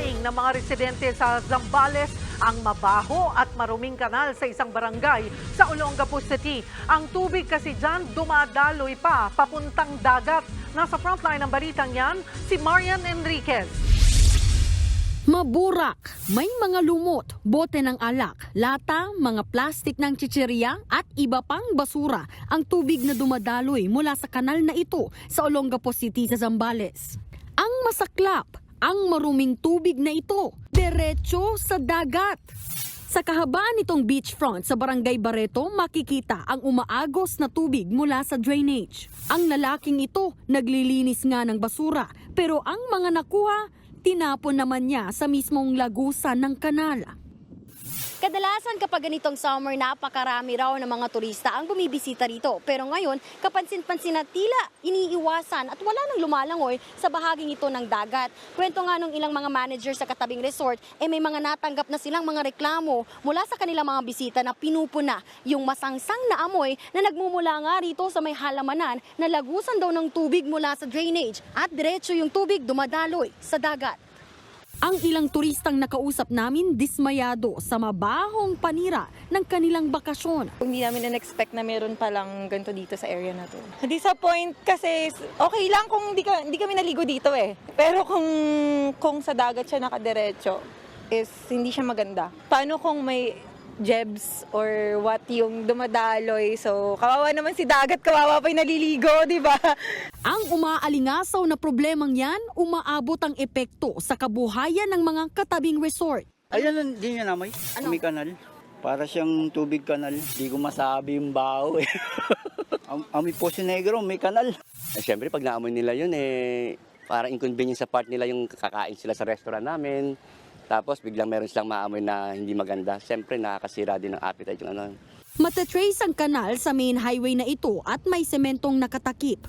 Daing ng mga residente sa Zambales ang mabaho at maruming kanal sa isang barangay sa Olongapo City. Ang tubig kasi dyan dumadaloy pa papuntang dagat. Nasa frontline ng balitang yan, si Marian Enriquez. Maburak, may mga lumot, bote ng alak, lata, mga plastik ng chichirya at iba pang basura ang tubig na dumadaloy mula sa kanal na ito sa Olongapo City sa Zambales. Ang masaklap, ang maruming tubig na ito, diretso sa dagat. Sa kahabaan nitong beachfront sa Barangay Barreto, makikita ang umaagos na tubig mula sa drainage. Ang lalaking ito naglilinis nga ng basura, pero ang mga nakuha, tinapon naman niya sa mismong lagusan ng kanal. Kadalasan kapag ganitong summer, napakarami raw ng mga turista ang bumibisita rito. Pero ngayon, kapansin-pansin na tila iniiwasan at wala nang lumalangoy sa bahaging ito ng dagat. Kwento nga nung ilang mga manager sa katabing resort, eh may mga natanggap na silang mga reklamo mula sa kanilang mga bisita na pinupuna yung masangsang na amoy na nagmumula nga rito sa may halamanan na lagusan daw ng tubig mula sa drainage at diretso yung tubig dumadaloy sa dagat. Ang ilang turistang nakausap namin dismayado sa mabahong panira ng kanilang bakasyon. Hindi namin in-expect na meron palang ganito dito sa area na to. Disappoint kasi okay lang kung hindi, ka, hindi kami naligo dito eh. Pero kung, kung sa dagat siya nakadiretso, is hindi siya maganda. Paano kung may jebs or what yung dumadaloy? So, kawawa naman si dagat, kawawa pa yung naliligo, di ba? Ang umaalingasaw na problemang yan, umaabot ang epekto sa kabuhayan ng mga katabing resort. Ayan lang din yan amoy. May kanal. Para siyang tubig kanal. Di ko masabi yung bao eh. Am- amoy Poso Negro, may kanal. Eh, Siyempre, pag naamoy nila yun, eh, parang inconvenience sa part nila yung kakain sila sa restaurant namin. Tapos biglang meron silang maamoy na hindi maganda. Siyempre, nakakasira din ng appetite yung ano. Matetrace ang kanal sa main highway na ito at may sementong nakatakip.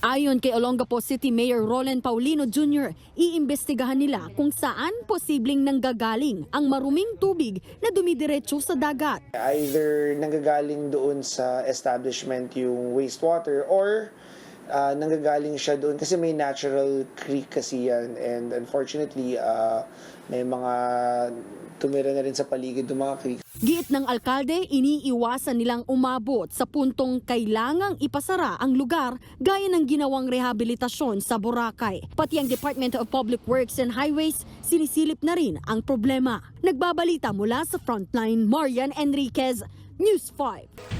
Ayon kay Olongapo City Mayor Roland Paulino Jr., iimbestigahan nila kung saan posibleng nanggagaling ang maruming tubig na dumidiretso sa dagat. Either nanggagaling doon sa establishment yung wastewater or uh, nanggagaling siya doon kasi may natural creek kasi yan and unfortunately uh, may mga tumira na rin sa paligid ng mga creek. Giit ng alkalde, iniiwasan nilang umabot sa puntong kailangang ipasara ang lugar gaya ng ginawang rehabilitasyon sa Boracay. Pati ang Department of Public Works and Highways, sinisilip na rin ang problema. Nagbabalita mula sa Frontline, Marian Enriquez, News 5.